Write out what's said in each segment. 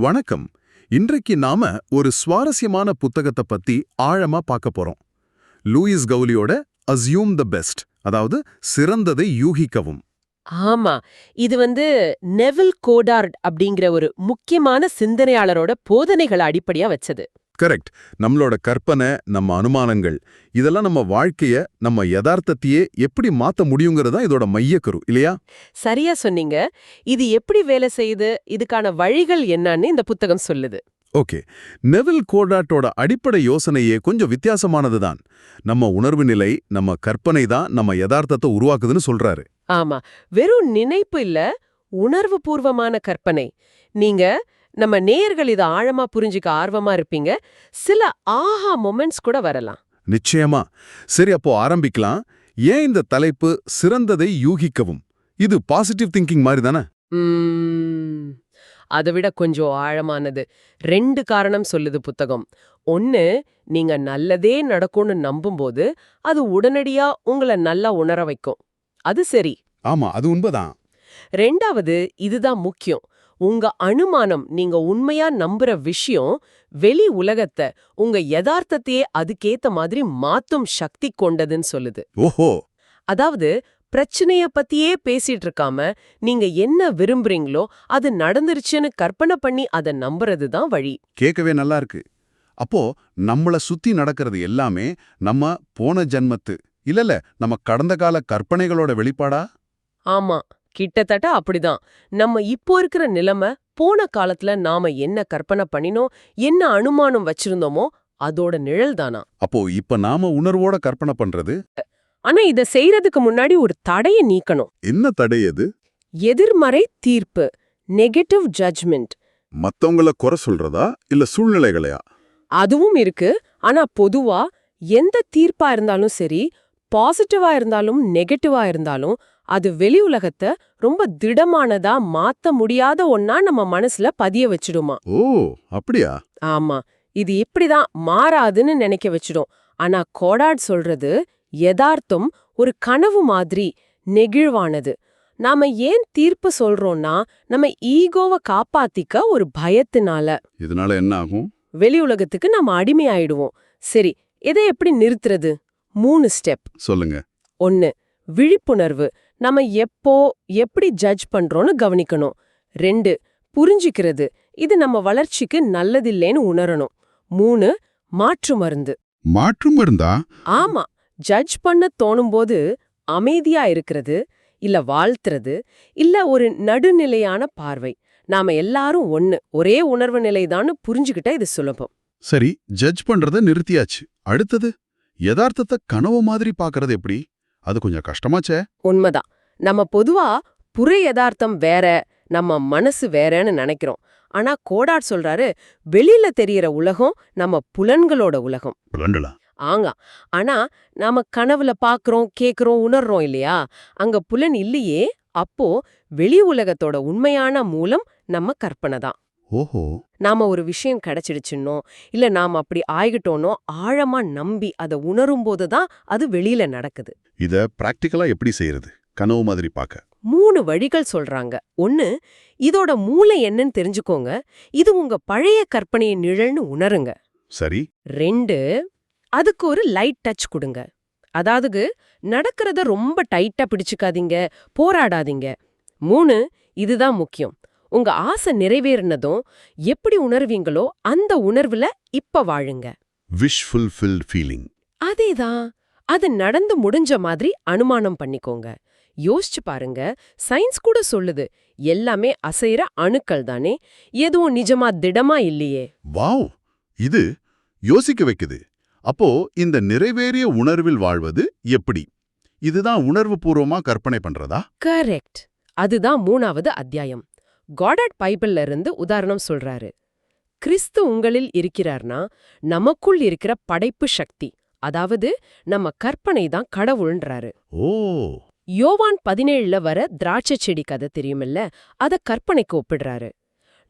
வணக்கம். இன்றைக்கு நாம ஒரு சுவாரஸ்யமான புத்தகத்தை பத்தி ஆழமா பார்க்க போறோம். லூயிஸ் கவுலியோட அஸ்யூம் த பெஸ்ட் அதாவது சிறந்ததை யூகிக்கவும். ஆமா. இது வந்து நெவில் கோடார்ட் அப்படிங்கிற ஒரு முக்கியமான சிந்தனையாளரோட போதனைகளை அடிப்படையா வச்சது. கரெக்ட் நம்மளோட கற்பனை நம்ம அனுமானங்கள் இதெல்லாம் நம்ம வாழ்க்கைய நம்ம யதார்த்தத்தையே எப்படி மாத்த முடியுங்கிறதா இதோட மையக்கரு இல்லையா? சரியா சொன்னீங்க. இது எப்படி வேலை செய்யுது? இதுக்கான வழிகள் என்னன்னு இந்த புத்தகம் சொல்லுது. ஓகே. நெவில் கோடாட்டோட அடிப்படை யோசனையே கொஞ்சம் வித்தியாசமானதுதான் நம்ம உணர்வு நிலை நம்ம கற்பனை தான் நம்ம யதார்த்தத்தை உருவாக்குதுன்னு சொல்றாரு. ஆமா. வெறும் நினைப்பு இல்ல உணர்வு பூர்வமான கற்பனை. நீங்க நம்ம நேயர்கள் இதை ஆழமா புரிஞ்சுக்க ஆர்வமா இருப்பீங்க. சில ஆஹா மொமெண்ட்ஸ் கூட வரலாம். நிச்சயமா. சரி அப்போ ஆரம்பிக்கலாம். ஏன் இந்த தலைப்பு சிறந்ததை யூகிக்கவும்? இது பாசிட்டிவ் திங்கிங் மாதிரி தானே? அதை விட கொஞ்சம் ஆழமானது. ரெண்டு காரணம் சொல்லுது புத்தகம். ஒன்னு நீங்க நல்லதே நடக்கும்னு நம்பும்போது அது உடனடியா உங்களை நல்லா உணர வைக்கும். அது சரி. ஆமா அது உண்மைதான். ரெண்டாவது இதுதான் முக்கியம். உங்க அனுமானம் நீங்க உண்மையா நம்புற விஷயம் வெளி உலகத்தை உங்க யதார்த்தத்தையே அதுக்கேத்த மாதிரி மாத்தும் சக்தி கொண்டதுன்னு சொல்லுது. ஓஹோ! அதாவது பிரச்சனைய பத்தியே பேசிட்டு இருக்காம நீங்க என்ன விரும்புறீங்களோ அது நடந்துருச்சுன்னு கற்பனை பண்ணி அதை நம்புறது தான் வழி. கேட்கவே நல்லா இருக்கு. அப்போ நம்மள சுத்தி நடக்கிறது எல்லாமே நம்ம போன ஜன்மத்து இல்லல நம்ம கடந்த கால கற்பனைகளோட வெளிப்பாடா? ஆமா. கிட்டத்தட்ட அப்படிதான். நம்ம இப்போ இருக்கிற நிலைமை போன காலத்துல நாம என்ன கற்பனை பண்ணினோம் என்ன அனுமானம் வச்சிருந்தோமோ அதோட நிழல் தானா? அப்போ இப்ப நாம உணர்வோட கற்பனை பண்றது? ஆனா இத செய்யறதுக்கு முன்னாடி ஒரு தடையை நீக்கணும். என்ன தடை எது எதிர்மறை தீர்ப்பு நெகட்டிவ் ஜட்ஜ்மெண்ட் மத்தவங்கள குறை சொல்றதா? இல்ல சூழ்நிலைகளையா? அதுவும் இருக்கு. ஆனா பொதுவா எந்த தீர்ப்பா இருந்தாலும் சரி பாசிட்டிவா இருந்தாலும் நெகட்டிவா இருந்தாலும் அது வெளி உலகத்தை ரொம்ப திடமானதா மாத்த முடியாத ஒன்னா நம்ம மனசுல பதிய வச்சிடுமா. ஓ அப்படியா? ஆமா இது இப்படிதான் மாறாதுன்னு நினைக்க வச்சிடும். ஆனா கோடாட் சொல்றது யதார்த்தம் ஒரு கனவு மாதிரி நெகிழ்வானது. நாம ஏன் தீர்ப்பு சொல்றோம்னா நம்ம ஈகோவை காப்பாத்திக்க ஒரு பயத்தினால. இதனால என்ன ஆகும்? வெளி உலகத்துக்கு நாம அடிமையாயிடுவோம். சரி இதை எப்படி நிறுத்துறது? மூணு ஸ்டெப். சொல்லுங்க. ஒன்னு விழிப்புணர்வு. நம்ம எப்போ எப்படி ஜட்ஜ் பண்றோம்னு கவனிக்கணும். ரெண்டு புரிஞ்சுக்கிறது. இது நம்ம வளர்ச்சிக்கு நல்லதில்லைன்னு உணரணும். மூணு மாற்று மருந்து. மாற்றும் இருந்தா ஆமா. ஜட்ஜ் பண்ண தோணும்போது அமைதியா இருக்கிறது இல்ல வாழ்த்துறது இல்ல ஒரு நடுநிலையான பார்வை. நாம எல்லாரும் ஒன்னு ஒரே உணர்வு நிலைதான்னு புரிஞ்சுக்கிட்டா இது சுலபம். சரி ஜட்ஜ் பண்றத நிறுத்தியாச்சு. அடுத்தது யதார்த்தத்தை கனவு மாதிரி பாக்குறது எப்படி? அது கொஞ்சம் கஷ்டமாச்சே. உண்மைதான். நம்ம பொதுவா புற யதார்த்தம் வேற நம்ம மனசு வேறன்னு நினைக்கிறோம். ஆனா கோடாட் சொல்றாரு வெளியில தெரியற உலகம் நம்ம புலன்களோட உலகம். புலண்டலா ஆங்க. ஆனா நாம கனவுல பாக்குறோம் கேக்குறோம் உணர்றோம் இல்லையா? அங்க புலன் இல்லையே அப்போ வெளி உலகத்தோட உண்மையான மூலம் நம்ம கற்பனை தான். ஓஹோ. நாம ஒரு விஷயம் கிடைச்சிடுச்சுன்னோ இல்ல நாம அப்படி ஆயிட்டோனோ ஆழமா நம்பி அதை உணரும் போதுதான் அது வெளியில நடக்குது. இத பிராக்டிக்கலா எப்படி செய்யறது? கனவு மாதிரி பார்க்க. மூணு வழிகள் சொல்றாங்க. ஒன்னு இதோட மூளை என்னன்னு தெரிஞ்சுக்கோங்க. இது உங்க பழைய கற்பனையின் நிழல்னு உணருங்க. சரி. ரெண்டு அதுக்கு ஒரு லைட் டச் கொடுங்க. அதாவது நடக்கிறத ரொம்ப டைட்டா பிடிச்சுக்காதீங்க போராடாதீங்க. மூணு இதுதான் முக்கியம். உங்க ஆசை நிறைவேறினதும் எப்படி உணர்வீங்களோ அந்த உணர்வுல இப்ப வாழுங்க. விஷ் ஃபுல்ஃபில்ட் ஃபீலிங் அதேதான். அது நடந்து முடிஞ்ச மாதிரி அனுமானம் பண்ணிக்கோங்க. யோசிச்சு பாருங்க. சயின்ஸ் கூட சொல்லுது எல்லாமே அசைற அணுக்கள் தானே. எதுவும் நிஜமா திடமா இல்லையே. வாவ்! இது யோசிக்க வைக்குது. அப்போ இந்த நிறைவேறிய உணர்வில் வாழ்வது எப்படி? இதுதான் உணர்வு பூர்வமா கற்பனை பண்றதா? கரெக்ட். அதுதான் மூணாவது அத்தியாயம். காடட் பைபிள்ல இருந்து உதாரணம் சொல்றாரு. கிறிஸ்து உங்களில் இருக்கிறார்னா நமக்குள் இருக்கிற படைப்பு சக்தி அதாவது நம்ம கற்பனை தான் கடவுள்ன்றாரு. ஓ! யோவான் பதினேழுல வர திராட்சை செடி கதை தெரியுமில்ல? அத கற்பனைக்கு ஒப்பிடுறாரு.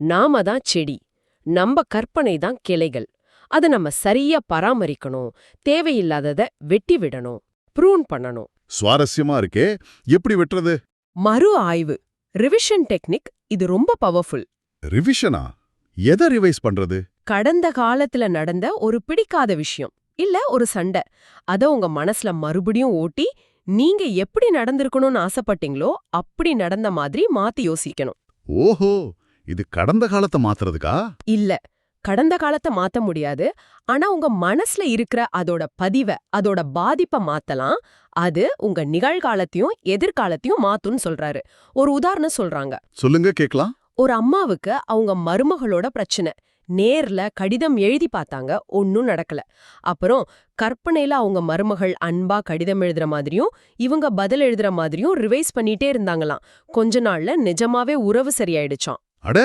நாம தான் செடி நம்ம கற்பனை தான் கிளைகள் அத நம்ம சரியா பராமரிக்கணும் தேவையில்லாதத வெட்டி விடணும் ப்ரூன் பண்ணணும். சுவாரஸ்யமா இருக்கே எப்படி வெட்டுறது? மறு ஆய்வு ரிவிஷன் டெக்னிக் இது ரொம்ப பவர்ஃபுல் ரிவிஷனா எதை ரிவைஸ் பண்றது? கடந்த காலத்துல நடந்த ஒரு பிடிக்காத விஷயம் இல்ல ஒரு சண்டை. அத உங்க மனசுல மறுபடியும் ஓட்டி நீங்க எப்படி நடந்திருக்கணும்னு ஆசைப்பட்டீங்களோ அப்படி நடந்த மாதிரி மாத்தி யோசிக்கணும். ஓஹோ! இது கடந்த காலத்தை மாத்துறதுக்கா? இல்ல. கடந்த காலத்தை மாத்த முடியாது. ஆனா உங்க மனசுல இருக்கிற அதோட பதிவை அதோட பாதிப்பை மாத்தலாம். அது உங்க நிகழ்காலத்தையும் எதிர்காலத்தையும் மாத்தும்னு சொல்றாரு. ஒரு உதாரணம் சொல்றாங்க. சொல்லுங்க கேக்கலாம் ஒரு அம்மாவுக்கு அவங்க மருமகளோட பிரச்சனை. நேர்ல கடிதம் எழுதி பார்த்தாங்க ஒன்னும் நடக்கல. அப்புறம் கற்பனையில அவங்க மருமகள் அன்பா கடிதம் எழுதுற மாதிரியும் இவங்க பதில் எழுதுற மாதிரியும் ரிவைஸ் பண்ணிட்டே இருந்தாங்களாம். கொஞ்ச நாள்ல நிஜமாவே உறவு சரியாயிடுச்சாம். அட!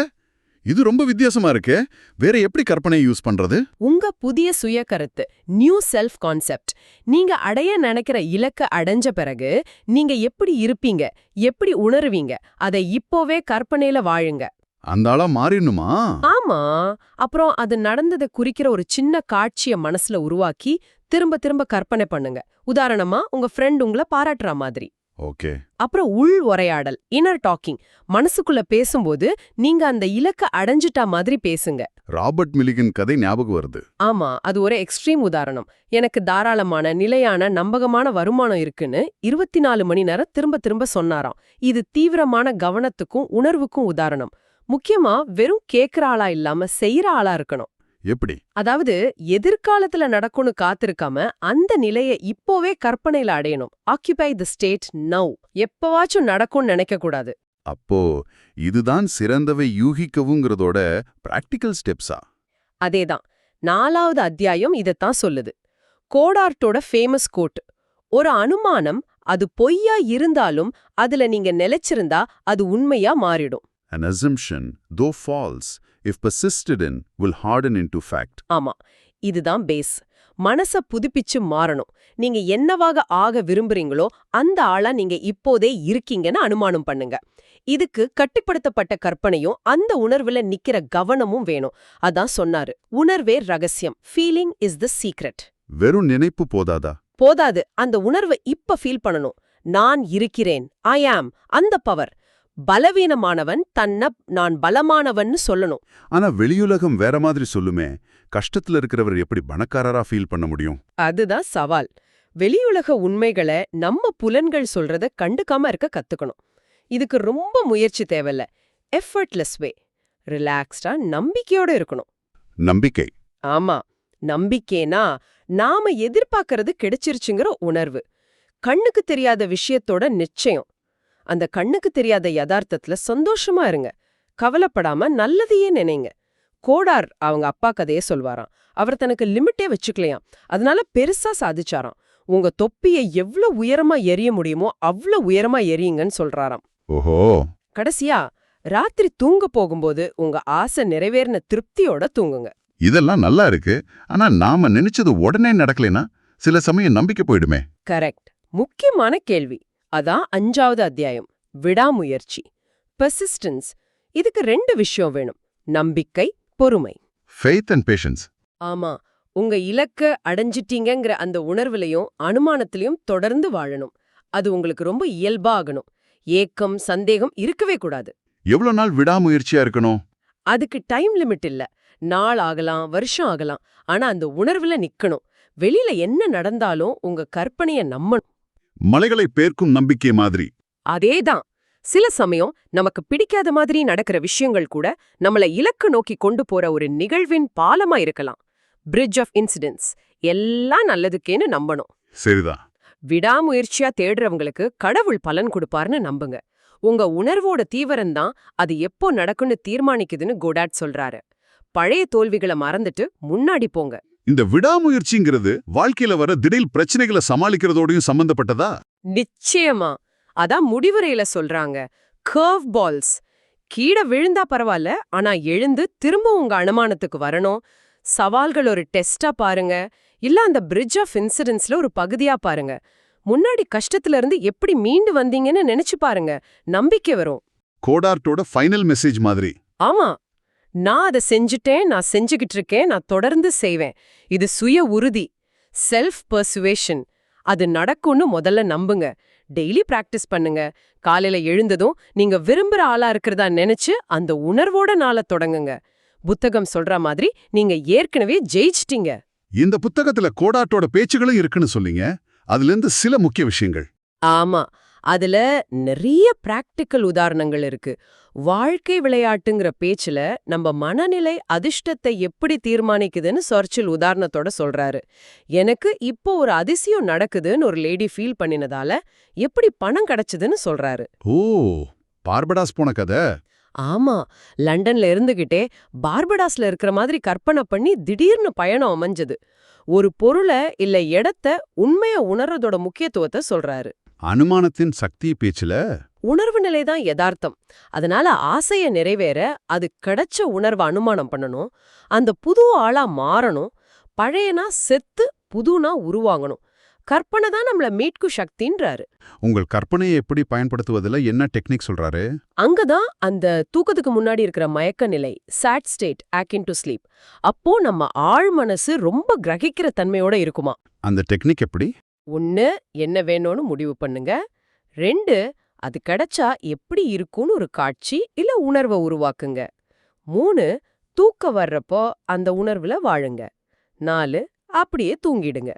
இது ரொம்ப வித்தியாசமா இருக்கே. வேற எப்படி கற்பனையை யூஸ் பண்றது? உங்க புதிய சுய கருத்து நியூ செல்ஃப் கான்செப்ட் நீங்க அடைய நினைக்கிற இலக்க அடைஞ்ச பிறகு நீங்க எப்படி இருப்பீங்க எப்படி உணருவீங்க அதை இப்போவே கற்பனையில வாழுங்க. அந்த ஆளா மாறிடணுமா? ஆமா. அப்புறம் அது நடந்ததை குறிக்கிற ஒரு சின்ன காட்சிய மனசுல உருவாக்கி திரும்ப திரும்ப கற்பனை பண்ணுங்க. உதாரணமா உங்க ஃப்ரெண்ட் உங்களை பாராட்டுற மாதிரி. ஓகே. அப்புறம் உள் உரையாடல் இன்னர் டாக்கிங் மனசுக்குள்ள பேசும்போது நீங்க அந்த இலக்க அடைஞ்சிட்டா மாதிரி பேசுங்க. ராபர்ட் மிலிகன் கதை ஞாபகம் வருது. ஆமா அது ஒரு எக்ஸ்ட்ரீம் உதாரணம். எனக்கு தாராளமான நிலையான நம்பகமான வருமானம் இருக்குன்னு இருபத்தி நாலு மணி நேரம் திரும்ப திரும்ப சொன்னாராம். இது தீவிரமான கவனத்துக்கும் உணர்வுக்கும் உதாரணம். முக்கியமா வெறும் கேக்குற ஆளா இல்லாம செய்யற ஆளா இருக்கணும். எப்படி? அதாவது எதிர்காலத்துல நடக்கும்னு காத்திருக்காம அந்த நிலைய இப்போவே கற்பனையில அடையணும். ஆக்கிபை தி ஸ்டேட் நவ் எப்பவாச்சும் நடக்கும்னு நினைக்க கூடாது. அப்போ இதுதான் சிறந்தவை யூகிக்கவுங்கிறதோட பிராக்டிக்கல் ஸ்டெப்ஸா அதேதான். நாலாவது அத்தியாயம் இதத்தான் சொல்லுது. கோடார்ட்டோட ஃபேமஸ் கோட் ஒரு அனுமானம் அது பொய்யா இருந்தாலும் அதுல நீங்க நிலைச்சிருந்தா அது உண்மையா மாறிடும். An assumption, though false, if persisted in, will harden into fact. ஆமா இதுதான் பேஸ் மனச புதுப்பிச்சு மாறணும். நீங்க என்னவாக ஆக விரும்புறீங்களோ அந்த ஆளா நீங்க இப்போதே இருக்கீங்கன்னு அனுமானம் பண்ணுங்க. இதுக்கு கட்டுப்படுத்தப்பட்ட கற்பனையும் அந்த உணர்வுல நிக்கிற கவனமும் வேணும். அதான் சொன்னாரு உணர்வே ரகசியம் ஃபீலிங் இஸ் த சீக்ரெட் வெறும் நினைப்பு போதாதா? போதாது அந்த உணர்வை இப்ப ஃபீல் பண்ணணும். நான் இருக்கிறேன் ஐ ஆம் அந்த பவர் பலவீனமானவன் தன்ன நான் பலமானவன்னு சொல்லணும். ஆனா வெளியுலகம் வேற மாதிரி சொல்லுமே கஷ்டத்துல இருக்கிறவர் எப்படி பணக்காரரா ஃபீல் பண்ண முடியும்? அதுதான் சவால். வெளியுலக உண்மைகளை நம்ம புலன்கள் சொல்றத கண்டுக்காம இருக்க கத்துக்கணும். இதுக்கு ரொம்ப முயற்சி தேவையில்ல. எஃபர்ட்லெஸ் வே ரிலாக்ஸ்டா நம்பிக்கையோட இருக்கணும். நம்பிக்கை. ஆமா. நம்பிக்கைனா நாம எதிர்பார்க்கறது கிடைச்சிருச்சுங்கிற உணர்வு. கண்ணுக்கு தெரியாத விஷயத்தோட நிச்சயம். அந்த கண்ணுக்கு தெரியாத யதார்த்தத்துல சந்தோஷமா இருங்க. கவலைப்படாம நல்லதையே நினைங்க. கோடார் அவங்க அப்பா கதையே சொல்வாராம். அவர் தனக்கு லிமிட்டே வச்சுக்கலையாம். அதனால பெருசா சாதிச்சாராம். உங்க தொப்பியை எவ்ளோ உயரமா எரிய முடியுமோ அவ்ளோ உயரமா எரியுங்கன்னு சொல்றாராம். ஓஹோ. கடைசியா ராத்திரி தூங்க போகும்போது உங்க ஆசை நிறைவேறின திருப்தியோட தூங்குங்க. இதெல்லாம் நல்லா இருக்கு. ஆனா நாம நினைச்சது உடனே நடக்கலைனா சில சமயம் நம்பிக்கை போயிடுமே. கரெக்ட். முக்கியமான கேள்வி. அதான் அஞ்சாவது அத்தியாயம் விடாமுயற்சி. பெர்சிஸ்டன்ஸ் இதுக்கு ரெண்டு விஷயம் வேணும். நம்பிக்கை பொறுமை. ஃபெய்த் அண்ட் பேஷன்ஸ் ஆமா உங்க இலக்க அடைஞ்சிட்டீங்கங்கிற அந்த உணர்வுலையும் அனுமானத்திலையும் தொடர்ந்து வாழணும். அது உங்களுக்கு ரொம்ப இயல்பா ஆகணும். ஏக்கம் சந்தேகம் இருக்கவே கூடாது. எவ்வளவு நாள் விடாமுயற்சியா இருக்கணும்? அதுக்கு டைம் லிமிட் இல்ல. நாள் ஆகலாம் வருஷம் ஆகலாம். ஆனா அந்த உணர்வுல நிக்கணும். வெளியில என்ன நடந்தாலும் உங்க கற்பனைய நம்பணும். மலைகளை பேர்க்கும் நம்பிக்கை மாதிரி. அதேதான். சில சமயம் நமக்கு பிடிக்காத மாதிரி நடக்கிற விஷயங்கள் கூட நம்மள இலக்கு நோக்கி கொண்டு போற ஒரு நிகழ்வின் பாலமா இருக்கலாம். பிரிட்ஜ் ஆஃப் இன்சிடென்ட்ஸ் எல்லாம் நல்லதுக்கேன்னு நம்பணும். சரிதான். விடாமுயற்சியா தேடுறவங்களுக்கு கடவுள் பலன் கொடுப்பார்னு நம்புங்க. உங்க உணர்வோட தீவிரம்தான் அது எப்போ நடக்கும்னு தீர்மானிக்குதுன்னு கோடாட் சொல்றாரு. பழைய தோல்விகளை மறந்துட்டு முன்னாடி போங்க. இந்த விடாமுயற்சிங்கிறது வாழ்க்கையில வர திடீர் பிரச்சனைகளை சமாளிக்கிறதோடையும் சம்பந்தப்பட்டதா? நிச்சயமா. அதான் முடிவுரையில சொல்றாங்க. கர்வ் பால்ஸ் கீழே விழுந்தா பரவாயில்ல ஆனா எழுந்து திரும்ப உங்க அனுமானத்துக்கு வரணும். சவால்கள் ஒரு டெஸ்டா பாருங்க. இல்ல அந்த பிரிட்ஜ் ஆஃப் இன்சிடென்ட்ஸ்ல ஒரு பகுதியா பாருங்க. முன்னாடி கஷ்டத்துல இருந்து எப்படி மீண்டு வந்தீங்கன்னு நினைச்சு பாருங்க. நம்பிக்கை வரும். கோடார்ட்டோட ஃபைனல் மெசேஜ் மாதிரி. ஆமா. நான் அதை செஞ்சுட்டேன் நான் செஞ்சுகிட்டு இருக்கேன் நான் தொடர்ந்து செய்வேன். இது சுய உறுதி செல்ஃப் பர்சுவேஷன் அது நடக்கும்னு முதல்ல நம்புங்க. டெய்லி பிராக்டிஸ் பண்ணுங்க. காலையில எழுந்ததும் நீங்க விரும்புற ஆளா இருக்கிறதா நினைச்சு அந்த உணர்வோட நாள தொடங்குங்க. புத்தகம் சொல்ற மாதிரி நீங்க ஏற்கனவே ஜெயிச்சிட்டீங்க. இந்த புத்தகத்துல கோடாட்டோட பேச்சுகளும் இருக்குன்னு சொன்னீங்க. அதுல இருந்து சில முக்கிய விஷயங்கள். ஆமா. அதுல நிறைய பிராக்டிக்கல் உதாரணங்கள் இருக்கு. வாழ்க்கை விளையாட்டுங்கிற பேச்சுல நம்ம மனநிலை அதிர்ஷ்டத்தை எப்படி தீர்மானிக்குதுன்னு சர்ச்சில் உதாரணத்தோட சொல்றாரு. எனக்கு இப்போ ஒரு அதிசயம் நடக்குதுன்னு ஒரு லேடி ஃபீல் பண்ணினதால எப்படி பணம் கிடைச்சதுன்னு சொல்றாரு. ஓ பார்படாஸ் போன கதை? ஆமா லண்டன்ல இருந்துகிட்டே பார்படாஸ்ல இருக்கிற மாதிரி கற்பனை பண்ணி திடீர்னு பயணம் அமைஞ்சது. ஒரு பொருளை இல்ல இடத்த உண்மைய உணர்றதோட முக்கியத்துவத்தை சொல்றாரு. அனுமானத்தின் சக்தி பேச்சுல? உணர்வு நிலை தான் யதார்த்தம். அதனால ஆசைய நிறைவேற அது கிடைச்ச உணர்வை அனுமானம் பண்ணணும். அந்த புது ஆளா மாறணும். பழையனா செத்து புதுனா உருவாங்கணும் கற்பனை தான் நம்மள மீட்கும் சக்தின்றாரு. உங்கள் கற்பனையை எப்படி பயன்படுத்துவதில் என்ன டெக்னிக் சொல்றாரு? அங்கதான் அந்த தூக்கத்துக்கு முன்னாடி இருக்கிற மயக்க நிலை சாட் ஸ்டேட் ஆக்கின் டு ஸ்லீப் அப்போ நம்ம ஆழ் மனசு ரொம்ப கிரகிக்கிற தன்மையோட இருக்குமா? அந்த டெக்னிக் எப்படி? ஒன்னு என்ன வேணும்னு முடிவு பண்ணுங்க. ரெண்டு அது கிடைச்சா எப்படி இருக்கும்னு ஒரு காட்சி இல்ல உணர்வை உருவாக்குங்க. மூணு தூக்க வர்றப்போ அந்த உணர்வுல வாழுங்க. நாலு அப்படியே தூங்கிடுங்க.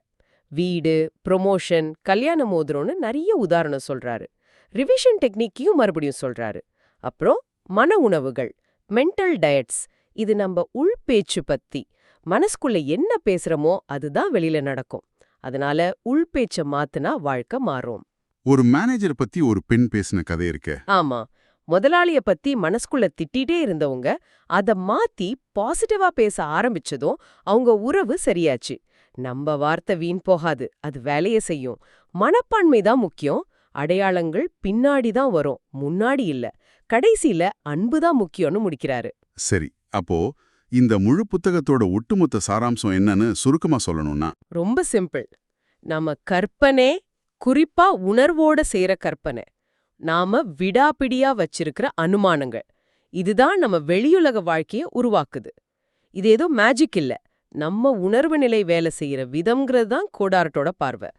வீடு ப்ரொமோஷன் கல்யாண மோதிரம்னு நிறைய உதாரணம் சொல்றாரு. ரிவிஷன் டெக்னிக்கையும் மறுபடியும் சொல்றாரு. அப்புறம் மன உணவுகள் மென்டல் டயட்ஸ் இது நம்ம உள் பேச்சு பத்தி. மனசுக்குள்ள என்ன பேசுறோமோ அதுதான் வெளியில நடக்கும். அதனால உள் பேச்ச மாத்துனா வாழ்க்கை மாறும். ஒரு மேனேஜர் பத்தி ஒரு பெண் பேசின கதை இருக்கு. ஆமா. முதலாளிய பத்தி மனசுக்குள்ள திட்டிட்டே இருந்தவங்க அத மாத்தி பாசிட்டிவா பேச ஆரம்பிச்சதும் அவங்க உறவு சரியாச்சு. நம்ம வார்த்தை வீண் போகாது அது வேலைய செய்யும். மனப்பான்மை தான் முக்கியம். அடையாளங்கள் பின்னாடி தான் வரும் முன்னாடி இல்ல. கடைசியில அன்பு தான் முக்கியம்னு முடிக்கிறாரு. சரி அப்போ இந்த முழு புத்தகத்தோட ஒட்டுமொத்த சாராம்சம் என்னன்னு சுருக்கமா சொல்லணும்னா ரொம்ப சிம்பிள். நம்ம கற்பனை குறிப்பா உணர்வோட செய்யற கற்பனை. நாம விடாபிடியா வச்சிருக்கிற அனுமானங்கள். இதுதான் நம்ம வெளியுலக வாழ்க்கைய உருவாக்குது. இது ஏதோ மேஜிக் இல்ல. நம்ம உணர்வு நிலை வேலை செய்யற விதம்ங்கிறது தான் கோடார்ட்டோட பார்வை.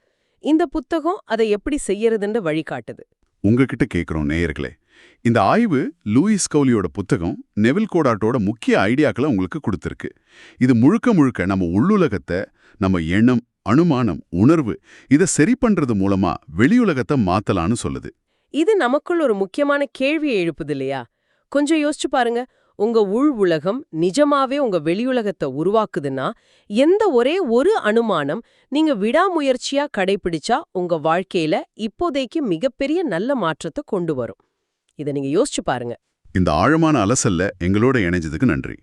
இந்த புத்தகம் அதை எப்படி செய்யறதுன்ற வழிகாட்டுது. உங்ககிட்ட கேட்குறோம் நேயர்களே. இந்த ஆய்வு லூயிஸ் கவுலியோட புத்தகம் நெவில் கோடாட்டோட முக்கிய ஐடியாக்களை உங்களுக்கு கொடுத்திருக்கு. இது முழுக்க முழுக்க நம்ம உள்ளுலகத்தை நம்ம எண்ணம் அனுமானம் உணர்வு இதை சரி பண்றது மூலமா வெளியுலகத்தை மாத்தலான்னு சொல்லுது. இது நமக்குள் ஒரு முக்கியமான கேள்வியை எழுப்புது இல்லையா? கொஞ்சம் யோசிச்சு பாருங்க. உங்க உள் உலகம் நிஜமாவே உங்க வெளியுலகத்தை உருவாக்குதுன்னா எந்த ஒரே ஒரு அனுமானம் நீங்க விடாமுயற்சியா கடைபிடிச்சா உங்க வாழ்க்கையில இப்போதைக்கு மிகப்பெரிய நல்ல மாற்றத்தை கொண்டு வரும். இதை நீங்க யோசிச்சு பாருங்க. இந்த ஆழமான அலசல்ல எங்களோட இணைஞ்சதுக்கு நன்றி.